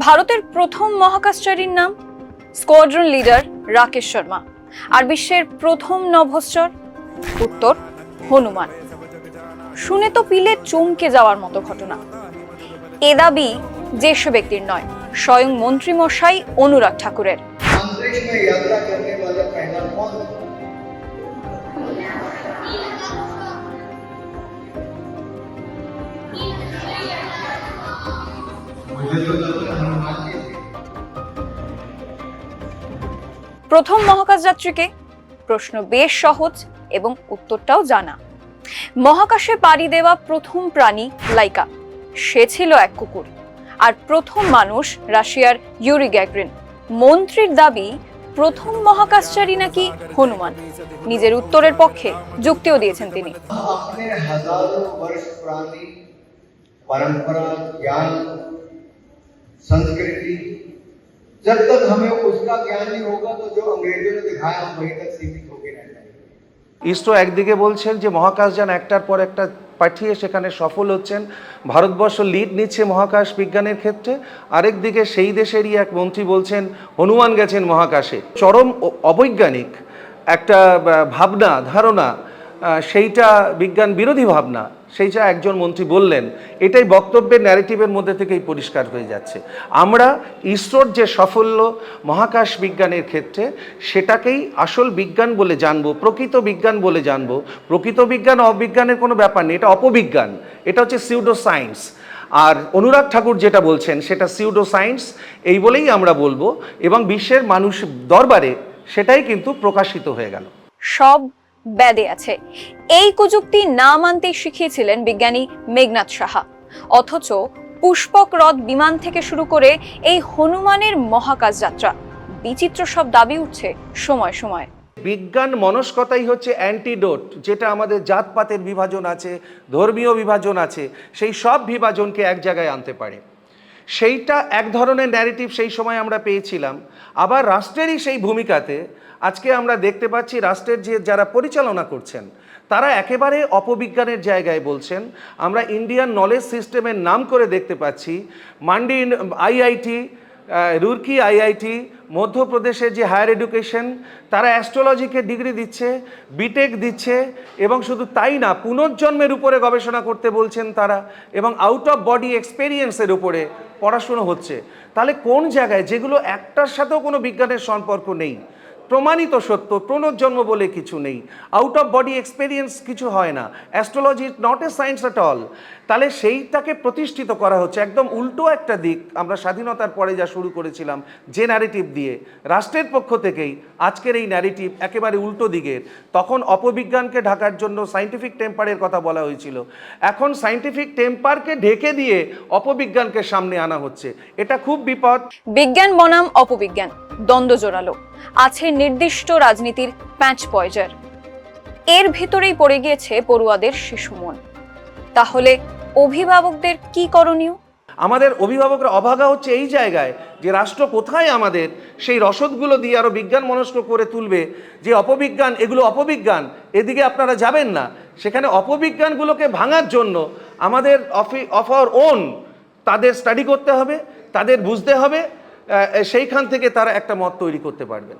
ভারতের প্রথম মহাকাশচারীর নাম? Squadron leader Rakesh Sharma. আর বিশ্বের প্রথম নভশ্চর? উত্তর, হনুমান। শুনে তো পিলে চমকে যাওয়ার মতো ঘটনা। এ দাবি যেসব ব্যক্তির নয়, স্বয়ং মন্ত্রী মশাই অনুরাগ ঠাকুরের। প্রথম মহাকাশযাত্রীকে প্রশ্ন বেশ সহজ এবং উত্তরটাও জানা। মহাকাশে পাড়ি দেওয়া প্রথম প্রাণী লাইকা। সে ছিল এক কুকুর আর প্রথম মানুষ রাশিয়ার ইউরি গ্যাগ্রিন। মন্ত্রীর দাবি, প্রথম মহাকাশচারী নাকি হনুমান? নিজের উত্তরের পক্ষে যুক্তিও দিয়েছেন তিনি। পরম্পরা, জ্ঞান, সংস্কৃতি जब तक हमें उसका ज्ञान नहीं होगा तो जो अंग्रेजों ने दिखाया हम वहीं तक सीमित होकर रह जाएंगे ইসরো একদিকে বলছেন যে মহাকাশযান একটার পর একটা পাঠিয়ে সেখানে সফল হচ্ছেন ভারতবর্ষ লিড নিচ্ছে মহাকাশ বিজ্ঞানের ক্ষেত্রে আরেক দিকে সেই দেশেরই এক মন্ত্রী বলছেন হনুমান গেছেন মহাকাশে চরম ও- অবৈজ্ঞানিক একটা আহ, ভাবনা ধারণা আহ, সেইটা বিজ্ঞান বিরোধী ভাবনা, সেইটা একজন মন্ত্রী বললেন, এটাই বক্তব্যের ন্যারেটিভের মধ্যে থেকেই পরিষ্কার হয়ে যাচ্ছে। আমরা ইসরোর যে সাফল্য মহাকাশ বিজ্ঞানের ক্ষেত্রে, সেটাকেই আসল বিজ্ঞান বলে জানব, প্রকৃত বিজ্ঞান বলে জানব। প্রকৃত বিজ্ঞান অবিজ্ঞানের কোনো ব্যাপার নেই, এটা অপবিজ্ঞান, এটা হচ্ছে সিউডো সায়েন্স আর অনুরাগ ঠাকুর যেটা বলছেন, সেটা সিউডো সায়েন্স এই বলেই আমরা বলব, এবং বিশ্বের মানুষ দরবারে সেটাই কিন্তু প্রকাশিত হয়ে গেল। সব ব্যাদে আছে। এই কুযুক্তি না মানতেই শিখিয়েছিলেন বিজ্ঞানী মেঘনাথ সাহা। অথচ পুষ্পক হ্রদ বিমান থেকে শুরু করে এই হনুমানের মহাকাশ যাত্রা বিচিত্র সব দাবি উঠছে সময় সময়। বিজ্ঞান মনস্কতাই হচ্ছে অ্যান্টিডোট যেটা আমাদের জাতপাতের বিভাজন আছে, ধর্মীয় বিভাজন আছে, সেই সব বিভাজনকে এক জায়গায় আনতে পারে। সেইটা এক ধরনের ন্যারেটিভ সেই সময় আমরা পেয়েছিলাম। আবার রাষ্ট্রেরই সেই ভূমিকাতে আজকে আমরা দেখতে পাচ্ছি রাষ্ট্রের যে, যারা পরিচালনা করছেন, তারা একেবারে অপবিজ্ঞানের জায়গায় বলছেন, আমরা ইন্ডিয়ান নলেজ সিস্টেমের নাম করে দেখতে পাচ্ছি মান্ডি আইআইটি রুরকি আইআইটি, মধ্যপ্রদেশের যে হায়ার এডুকেশন, তারা অ্যাস্ট্রোলজিকে ডিগ্রি দিচ্ছে, বিটেক দিচ্ছে, এবং শুধু তাই না, পুনর্জন্মের উপরে গবেষণা করতে বলছেন তারা, এবং আউট অফ বডি এক্সপেরিয়েন্সের উপরে পড়াশুনো হচ্ছে। তাহলে কোন জায়গায়, যেগুলো একটার সাথেও কোনো বিজ্ঞানের সম্পর্ক নেই প্রমাণিত সত্য পুনর্জন্ম বলে কিছু নেই। আউট অফ বডি এক্সপেরিয়েন্স কিছু হয় না। Astrology is not a science at all তাহলে সেইটাকে প্রতিষ্ঠিত করা হচ্ছে। একদম উল্টো একটা দিক। আমরা স্বাধীনতার পরে যা শুরু করেছিলাম যে ন্যারেটিভ দিয়ে। রাষ্ট্রের পক্ষ থেকেই আজকের এই ন্যারেটিভ একেবারে উল্টো দিকের। তখন অপবিজ্ঞানকে ঢাকার জন্য সাইন্টিফিক টেম্পারের কথা বলা হয়েছিল। এখন সাইন্টিফিক টেম্পারকে ঢেকে দিয়ে অপবিজ্ঞানকে সামনে আনা হচ্ছে। এটা খুব বিপদ। বিজ্ঞান বনাম অপবিজ্ঞান। দ্বন্দ্ব জোরালো। আছে নির্দিষ্ট রাজনীতির প্যাঁচ পয়জার। এর ভেতরেই পড়ে গিয়েছে পড়ুয়াদের শিশু মন। তাহলে অভিভাবকদের কি করণীয়? আমাদের অভিভাবকরা অভাগা হচ্ছে এই জায়গায় যে রাষ্ট্র কোথায় আমাদের, সেই রসদগুলো দিয়ে আরও বিজ্ঞান মনস্ক করে তুলবে যে অপবিজ্ঞান, এগুলো অপবিজ্ঞান, এদিকে আপনারা যাবেন না। সেখানে অপবিজ্ঞানগুলোকে ভাঙার জন্য আমাদের অফি অফ আওয়ার ওন তাদের স্টাডি করতে হবে, তাদের বুঝতে হবে সেইখান থেকে তারা একটা মত তৈরি করতে পারবেন।